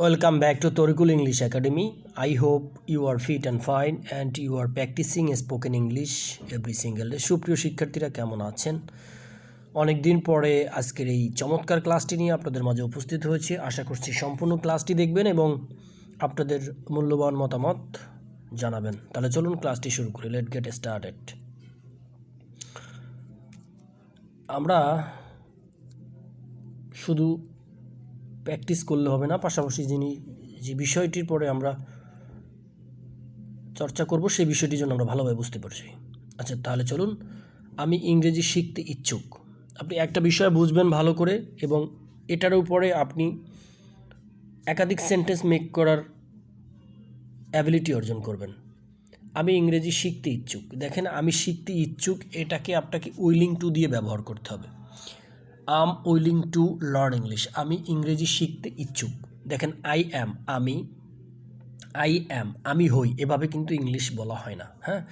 Welcome back to Tarikul English Academy. I hope you are fit and fine and you are practising spoken English every single day. সুপ্রিয় শিক্ষার্থীরা, কেমন আছেন? অনেক দিন পরে আজকের এই চমৎকার ক্লাসটি নিয়ে আপনাদের মাঝে উপস্থিত হয়েছে। আশা করছি সম্পূর্ণ ক্লাসটি দেখবেন এবং আপনাদের মূল্যবান মতামত জানাবেন। তাহলে চলুন ক্লাসটি শুরু করি। লেট গেট স্টার্টেড আমরা শুধু প্র্যাকটিস করলে হবে না। পাশাপাশি যিনি যে বিষয়টির পরে আমরা চর্চা করব, সেই বিষয়টির জন্য আমরা ভালোভাবে বুঝতে পারছি। আচ্ছা তাহলে চলুন, আমি ইংরেজি শিখতে ইচ্ছুক। আপনি একটা বিষয় বুঝবেন ভালো করে এবং এটার উপরে আপনি একাধিক সেন্টেন্স মেক করার অ্যাবিলিটি অর্জন করবেন। আমি ইংরেজি শিখতে ইচ্ছুক। দেখেন, আমি শিখতে ইচ্ছুক, এটাকে আপনাকে উইলিং টু দিয়ে ব্যবহার করতে হবে। I'm willing to learn English আমি ইংরেজি শিখতে ইচ্ছুক। দেখেন আই অ্যাম আমি আই অ্যাম আমি হই। এভাবে কিন্তু ইংলিশ বলা হয় না হ্যাঁ?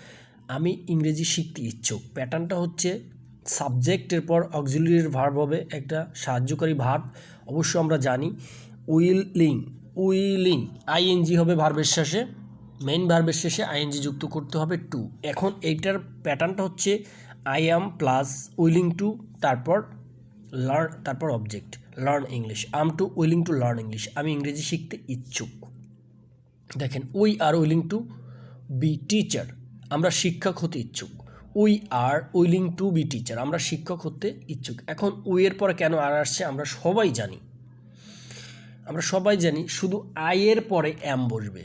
আমি ইংরেজি শিখতে ইচ্ছুক। প্যাটার্নটা হচ্ছে সাবজেক্টের পর অক্সিলিয়ারি ভার্ব হবে, একটা সাহায্যকারী ভার্ব। অবশ্য আমরা জানি, উইলিং উইলিং আইএনজি হবে ভার্বের শেষে। মেইন ভার্বের শেষে আইএনজি যুক্ত করতে হবে টু এখন এইটার প্যাটার্নটা হচ্ছে I am plus willing to তারপর লার্ন তারপর object learn English I'm to willing to learn English আমি ইংরেজি শিখতে ইচ্ছুক। দেখেন we are willing to be teacher আমরা শিক্ষক হতে ইচ্ছুক। We are willing to be teacher আমরা শিক্ষক হতে ইচ্ছুক। এখন উই এর পরে কেন আর আসছে, আমরা সবাই জানি। আমরা সবাই জানি, শুধু আয়ের পরে অ্যাম বসবে।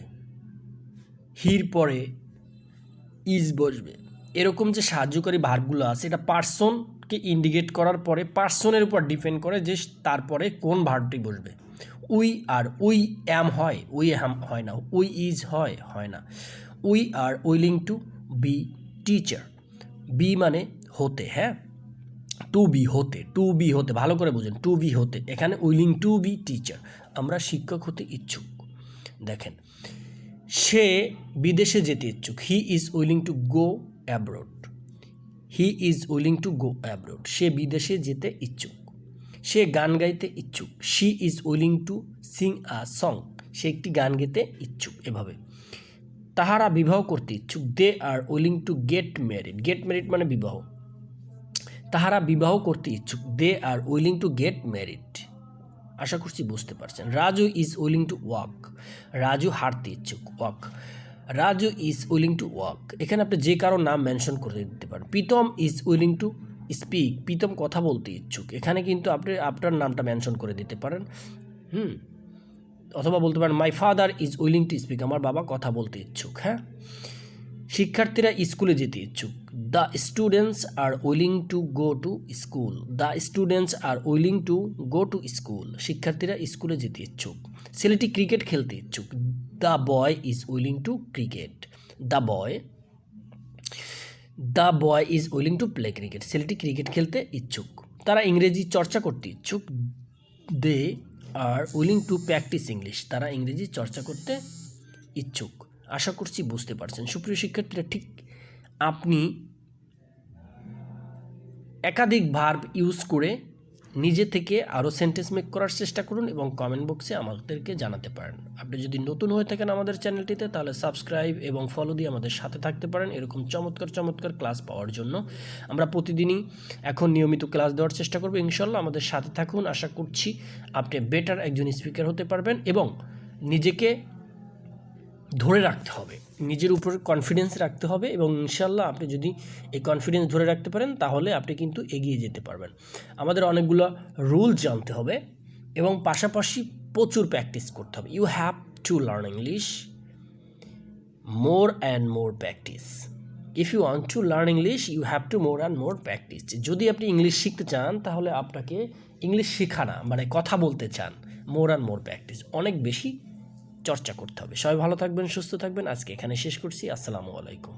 হির পরে ইজ বসবে। এরকম যে সাহায্যকারী ভার্বগুলো আছে, এটা পার্সনকে ইন্ডিকেট করার পরে পার্সনের উপর ডিপেন্ড করে যে তারপরে কোন ভার্বটি বসবে। উই আর উই অ্যাম হয়, উই হ্যাম হয় না, উই ইজ হয় হয় না। We are willing to be teacher. Be মানে হতে হ্যাঁ? টু বি হতে, টু বি হতে, ভালো করে বুঝুন, টু বি হতে। এখানে উইলিং টু বি টিচার, আমরা শিক্ষক হতে ইচ্ছুক। দেখেন, সে বিদেশে যেতে ইচ্ছুক, he is willing to go abroad. He is willing to go abroad সে বিদেশে যেতে ইচ্ছুক। সে গান গাইতে ইচ্ছুক। She is willing to sing a song সে একটি গান গেতে ইচ্ছুক এভাবে। তাহারা বিবাহ করতে ইচ্ছুক। They are willing to get married get married মানে বিবাহ। তাহারা বিবাহ করতে ইচ্ছুক। They are willing to get married আশা করছি বুঝতে পারছেন। Raju is willing to walk Raju হাঁটতে ইচ্ছুক। Walk Raju is willing to walk এখানে আপনি যে কারও নাম মেনশন করে দিতে পারেন Pritam is willing to speak Pritam কথা বলতে ইচ্ছুক। এখানে কিন্তু আপনি, আপনার নামটা মেনশন করে দিতে পারেন। হুম। অথবা বলতে পারেন my father is willing to speak আমার বাবা কথা বলতে ইচ্ছুক হ্যাঁ? শিক্ষার্থীরা স্কুলে যেতে ইচ্ছুক। The students are willing to go to school the students are willing to go to school শিক্ষার্থীরা স্কুলে যেতে ইচ্ছুক। ছেলেটি ক্রিকেট খেলতে ইচ্ছুক। The boy is willing to cricket the boy the boy is willing to play cricket. ছেলেটি cricket খেলতে ইচ্ছুক। তারা ইংরেজি চর্চা করতে ইচ্ছুক। They are willing to practise English. তারা ইংরেজি চর্চা করতে ইচ্ছুক। আশা করছি বুঝতে পারছেন। সুপ্রিয় শিক্ষার্থীরা, ঠিক আপনি একাধিক ভার্ব ইউজ করে নিজে থেকে আরও সেন্টেন্স মেক করার চেষ্টা করুন এবং কমেন্ট বক্সে আমাদেরকে জানাতে পারেন। আপনি যদি নতুন হয়ে থাকেন আমাদের চ্যানেলটিতে তাহলে সাবস্ক্রাইব এবং ফলো দিয়ে আমাদের সাথে থাকতে পারেন। এরকম চমৎকার চমৎকার ক্লাস পাওয়ার জন্য। আমরা প্রতিদিনই এখন নিয়মিত ক্লাস দেওয়ার চেষ্টা করব, ইনশাল্লাহ। আমাদের সাথে থাকুন। আশা করছি আপনি বেটার একজন স্পিকার হতে পারবেন এবং নিজেকে ধরে রাখতে হবে। নিজের উপর কনফিডেন্স রাখতে হবে এবং ইনশাল্লাহ আপনি যদি এই কনফিডেন্স ধরে রাখতে পারেন, তাহলে আপনি কিন্তু এগিয়ে যেতে পারবেন। আমাদের অনেকগুলো রুল জানতে হবে এবং পাশাপাশি প্রচুর প্র্যাকটিস করতে হবে। You have to learn English more and more practice if you want to learn English you have to more and more practice যদি আপনি ইংলিশ শিখতে চান, তাহলে আপনাকে ইংলিশ শেখা না মানে কথা বলতে চান মোর অ্যান্ড মোর প্র্যাকটিস অনেক বেশি চর্চা করতে হবে। সবাই ভালো থাকবেন সুস্থ থাকবেন। আজকে এখানে শেষ করছি। আসসালামু আলাইকুম।